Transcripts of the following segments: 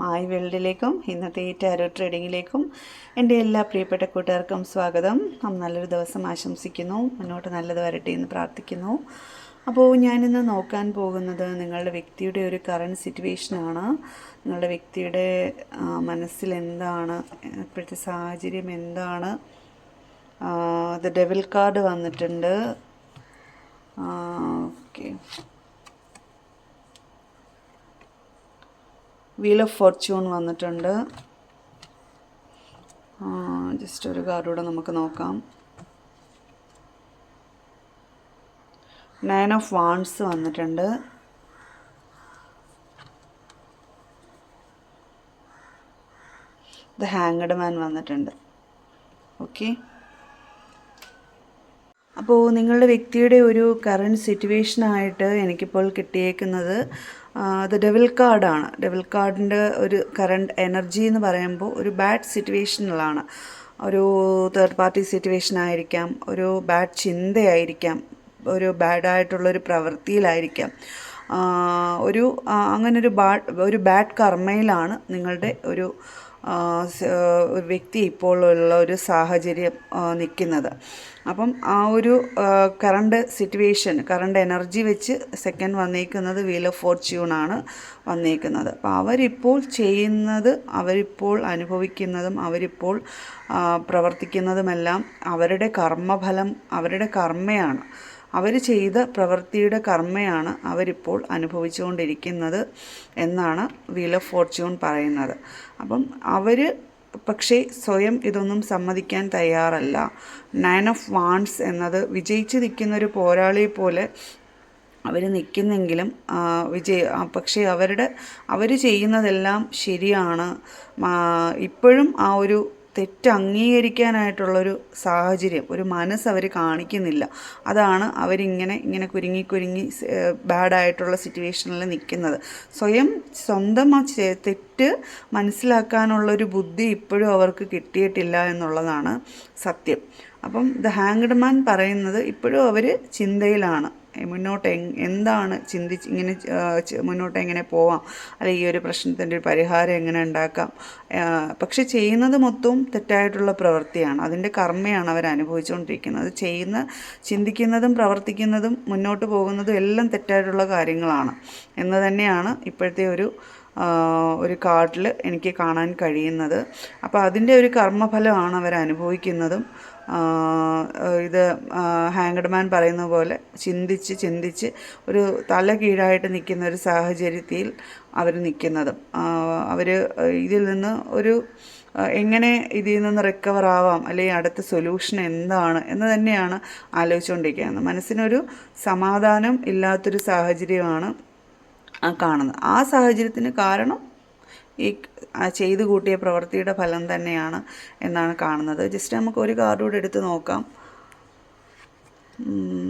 മായി വേൾഡിലേക്കും ഇന്നത്തെ ഈ ടാരോ ട്രേഡിങ്ങിലേക്കും എന്റെ എല്ലാ പ്രിയപ്പെട്ട കൂട്ടുകാർക്കും സ്വാഗതം. നല്ലൊരു ദിവസം ആശംസിക്കുന്നു. മുന്നോട്ട് നല്ലത് വരട്ടെ എന്ന് പ്രാർത്ഥിക്കുന്നു. അപ്പോൾ ഞാനിന്ന് നോക്കാൻ പോകുന്നത് നിങ്ങളുടെ വ്യക്തിയുടെ ഒരു കറണ്ട് സിറ്റുവേഷനാണ് നിങ്ങളുടെ വ്യക്തിയുടെ മനസ്സിൽ എന്താണ് ഇപ്പോഴത്തെ സാഹചര്യം എന്താണ്? ദ ഡെവിൽ കാർഡ് വന്നിട്ടുണ്ട്. ഓക്കെ വീൽ ഓഫ് ഫോർച്യൂൺ വന്നിട്ടുണ്ട്. ജസ്റ്റ് ഒരു കാർഡ് കൂടെ നമുക്ക് നോക്കാം. നയൻ ഓഫ് വാൺസ് വന്നിട്ടുണ്ട്. ദ ഹാങ്ഡ് മാൻ വന്നിട്ടുണ്ട്. ഓക്കെ അപ്പോൾ നിങ്ങളുടെ വ്യക്തിയുടെ ഒരു കറണ്ട് സിറ്റുവേഷനായിട്ട് എനിക്കിപ്പോൾ കിട്ടിയേക്കുന്നത് അത് ഡെവിൽ കാർഡാണ് ഡെവിൽ കാർഡിന്റെ ഒരു കറണ്ട് എനർജി എന്ന് പറയുമ്പോൾ ഒരു ബാഡ് സിറ്റുവേഷനിലാണ് ഒരു തേർഡ് പാർട്ടി സിറ്റുവേഷൻ ആയിരിക്കാം ഒരു ബാഡ് ചിന്തയായിരിക്കാം ഒരു ബാഡായിട്ടുള്ളൊരു പ്രവൃത്തിയിലായിരിക്കാം ഒരു അങ്ങനൊരു ബാഡ് ഒരു ബാഡ് കർമ്മയിലാണ് നിങ്ങളുടെ ഒരു വ്യക്തി ഇപ്പോൾ ഉള്ള ഒരു സാഹചര്യം നിൽക്കുന്നത്. അപ്പം ആ ഒരു കറണ്ട് സിറ്റുവേഷൻ കറണ്ട് എനർജി വെച്ച് സെക്കൻഡ് വന്നേക്കുന്നത് വീൽ ഓഫ് ഫോർച്യൂൺ ആണ് വന്നേക്കുന്നത്. അപ്പോൾ അവരിപ്പോൾ ചെയ്യുന്നത് അവരിപ്പോൾ അനുഭവിക്കുന്നതും അവരിപ്പോൾ പ്രവർത്തിക്കുന്നതുമെല്ലാം അവരുടെ കർമ്മഫലം അവരുടെ കർമ്മയാണ്. അവർ ചെയ്ത പ്രവൃത്തിയുടെ കർമ്മയാണ് അവരിപ്പോൾ അനുഭവിച്ചുകൊണ്ടിരിക്കുന്നത് എന്നാണ് വീൽ ഓഫ് ഫോർച്യൂൺ പറയുന്നത്. അപ്പം അവർ പക്ഷേ സ്വയം ഇതൊന്നും സമ്മതിക്കാൻ തയ്യാറല്ല. നയൻ ഓഫ് വാൺസ് എന്നത് വിജയിച്ച് നിൽക്കുന്ന ഒരു പോരാളിയെ പോലെ അവർ നിൽക്കുന്നെങ്കിലും വിജയ പക്ഷേ അവരുടെ അവർ ചെയ്യുന്നതെല്ലാം ശരിയാണ്. ഇപ്പോഴും ആ ഒരു തെറ്റ് അംഗീകരിക്കാനായിട്ടുള്ളൊരു സാഹചര്യം ഒരു മനസ്സ് അവർ കാണിക്കുന്നില്ല. അതാണ് അവരിങ്ങനെ ഇങ്ങനെ കുരുങ്ങി കുരുങ്ങി ബാഡായിട്ടുള്ള സിറ്റുവേഷനിൽ നിൽക്കുന്നത്. സ്വയം സ്വന്തം ആ തെറ്റ് മനസ്സിലാക്കാനുള്ളൊരു ബുദ്ധി ഇപ്പോഴും അവർക്ക് കിട്ടിയിട്ടില്ല എന്നുള്ളതാണ് സത്യം. അപ്പം ദ ഹാങ്ഡ് മാൻ പറയുന്നത് ഇപ്പോഴും അവർ ചിന്തയിലാണ്. മുന്നോട്ട് എന്താണ് ചിന്തിച്ച് ഇങ്ങനെ മുന്നോട്ട് എങ്ങനെ പോവാം? അല്ലെങ്കിൽ ഈ ഒരു പ്രശ്നത്തിന്റെ ഒരു പരിഹാരം എങ്ങനെ ഉണ്ടാക്കാം? പക്ഷെ ചെയ്യുന്നത് മൊത്തവും തെറ്റായിട്ടുള്ള പ്രവൃത്തിയാണ്. അതിന്റെ കർമ്മയാണ് അവർ അനുഭവിച്ചുകൊണ്ടിരിക്കുന്നത്. ചെയ്യുന്ന ചിന്തിക്കുന്നതും പ്രവർത്തിക്കുന്നതും മുന്നോട്ട് പോകുന്നതും എല്ലാം തെറ്റായിട്ടുള്ള കാര്യങ്ങളാണ്. എന്ന് തന്നെയാണ് ഇപ്പോഴത്തെ ഒരു ഒരു കാർഡിൽ എനിക്ക് കാണാൻ കഴിയുന്നത്. അപ്പോൾ അതിന്റെ ഒരു കർമ്മഫലമാണ് അവർ അനുഭവിക്കുന്നതും. ഇത് ഹാങ്ഡ് മാൻ പറയുന്ന പോലെ ചിന്തിച്ച് ചിന്തിച്ച് ഒരു തല കീഴായിട്ട് നിൽക്കുന്ന ഒരു സാഹചര്യത്തിൽ അവർ നിൽക്കുന്നതും. അവർ ഇതിൽ നിന്ന് ഒരു എങ്ങനെ ഇതിൽ നിന്ന് റിക്കവർ ആവാം അല്ലെങ്കിൽ അടുത്ത സൊല്യൂഷൻ എന്താണ് എന്ന് തന്നെയാണ് ആലോചിച്ചുകൊണ്ടിരിക്കുന്നത്. മനസ്സിനൊരു സമാധാനം ഇല്ലാത്തൊരു സാഹചര്യമാണ് കാണുന്നത്. ആ സാഹചര്യത്തിന് കാരണം ഈ ചെയ്തു കൂട്ടിയ പ്രവൃത്തിയുടെ ഫലം തന്നെയാണ് എന്നാണ് കാണുന്നത്. ജസ്റ്റ് നമുക്ക് ഒരു കാർഡ് കൂടെ എടുത്ത് നോക്കാം.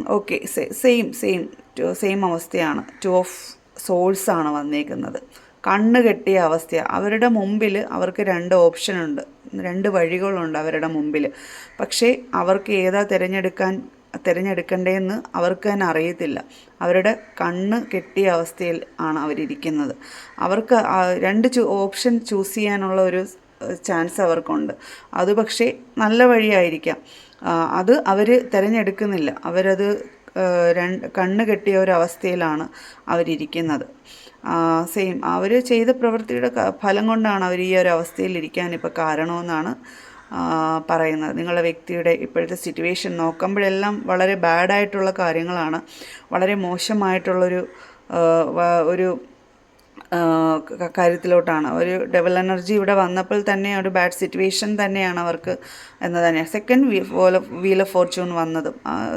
ഓക്കെ. സെയിം സെയിം സെയിം അവസ്ഥയാണ്. ടു ഓഫ് സോൾസ് ആണ് വന്നേക്കുന്നത്. കണ്ണ് കെട്ടിയ അവസ്ഥ അവരുടെ മുമ്പിൽ അവർക്ക് രണ്ട് ഓപ്ഷനുണ്ട്. രണ്ട് വഴികളുണ്ട് അവരുടെ മുമ്പിൽ പക്ഷേ അവർക്ക് ഏതാ തിരഞ്ഞെടുക്കാൻ തിരഞ്ഞെടുക്കണ്ടേന്ന് അവർക്ക് തന്നെ അറിയത്തില്ല. അവരുടെ കണ്ണ് കെട്ടിയ അവസ്ഥയിൽ ആണ് അവരിയ്ക്കുന്നത് അവർക്ക് രണ്ട് ഓപ്ഷൻ ചൂസ് ചെയ്യാനുള്ള ഒരു ചാൻസ് അവർക്കുണ്ട്. അത് പക്ഷേ നല്ല വഴിയായിരിക്കാം. അത് അവർ തിരഞ്ഞെടുക്കുന്നില്ല. അവരത് രണ്ട് കണ്ണ് കെട്ടിയ ഒരവസ്ഥയിലാണ് അവസ്ഥയിലാണ് അവരിയ്ക്കുന്നത് സെയിം. അവർ ചെയ്ത പ്രവൃത്തിയുടെ ഫലം കൊണ്ടാണ് അവർ ഈ ഒരു അവസ്ഥയിൽ ഇരിക്കാൻ ഇപ്പോൾ കാരണമെന്നാണ് പറയുന്നത്. നിങ്ങളുടെ വ്യക്തിയുടെ ഇപ്പോഴത്തെ സിറ്റുവേഷൻ നോക്കുമ്പോഴെല്ലാം വളരെ ബാഡായിട്ടുള്ള കാര്യങ്ങളാണ്. വളരെ മോശമായിട്ടുള്ളൊരു ഒരു കാര്യത്തിലോട്ടാണ്. ഒരു ഡെവൽ എനർജി ഇവിടെ വന്നപ്പോൾ തന്നെ ഒരു ബാഡ് സിറ്റുവേഷൻ തന്നെയാണ് അവർക്ക് എന്ന് തന്നെയാണ് സെക്കൻഡ് വീൽ ഓഫ് ഫോർച്യൂൺ വന്നതും.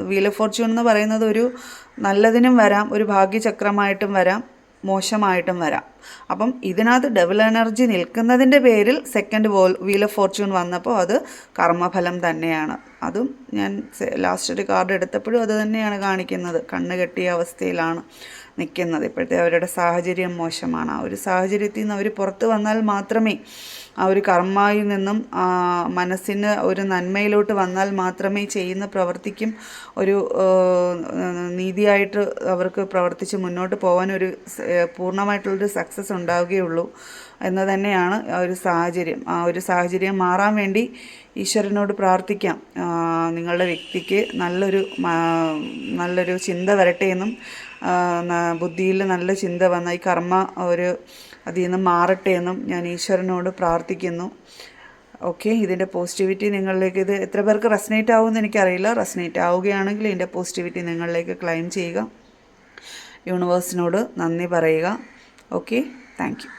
വീൽ ഓഫ് ഫോർച്യൂൺ എന്ന് പറയുന്നത് ഒരു നല്ലതിനും വരാം ഒരു ഭാഗ്യചക്രമായിട്ടും വരാം മോശമായിട്ടും വരാം. അപ്പം ഇതിനകത്ത് ഡബിൾ എനർജി നിൽക്കുന്നതിന്റെ പേരിൽ സെക്കൻഡ് വോൾ വീൽ ഓഫ് ഫോർച്യൂൺ വന്നപ്പോൾ അത് കർമ്മഫലം തന്നെയാണ്. അതും ഞാൻ ലാസ്റ്റ് ഒരു കാർഡ് എടുത്തപ്പോഴും അത് തന്നെയാണ് കാണിക്കുന്നത്. കണ്ണ് കെട്ടിയ അവസ്ഥയിലാണ് നിൽക്കുന്നത്. ഇപ്പോഴത്തെ അവരുടെ സാഹചര്യം മോശമാണ്. ആ ഒരു സാഹചര്യത്തിൽ നിന്ന് അവർ പുറത്ത് വന്നാൽ മാത്രമേ ആ ഒരു കർമ്മയിൽ നിന്നും മനസ്സിന് ഒരു നന്മയിലോട്ട് വന്നാൽ മാത്രമേ ചെയ്യുന്ന പ്രവർത്തിക്കും ഒരു നീതിയായിട്ട് അവർക്ക് പ്രവർത്തിച്ച് മുന്നോട്ട് പോകാൻ ഒരു പൂർണമായിട്ടുള്ളൊരു സക്സസ് ഉണ്ടാവുകയുള്ളൂ എന്ന് തന്നെയാണ് ആ ഒരു സാഹചര്യം. ആ ഒരു സാഹചര്യം മാറാൻ വേണ്ടി ഈശ്വരനോട് പ്രാർത്ഥിക്കാം. നിങ്ങളുടെ വ്യക്തിക്ക് നല്ലൊരു നല്ലൊരു ചിന്ത വരട്ടെ എന്നും ബുദ്ധിയിൽ നല്ല ചിന്ത വന്ന ഈ കർമ്മ ഒരു അതിൽ നിന്ന് മാറട്ടെ എന്നും ഞാൻ ഈശ്വരനോട് പ്രാർത്ഥിക്കുന്നു. ഓക്കെ ഇതിന്റെ പോസിറ്റിവിറ്റി നിങ്ങളിലേക്ക് ഇത് എത്ര പേർക്ക് റെസനേറ്റ് ആവുമെന്ന് എനിക്കറിയില്ല. റെസനേറ്റ് ആവുകയാണെങ്കിൽ ഇതിന്റെ പോസിറ്റിവിറ്റി നിങ്ങളിലേക്ക് ക്ലെയിം ചെയ്യുക. യൂണിവേഴ്സിനോട് നന്ദി പറയുക. okay? Thank you.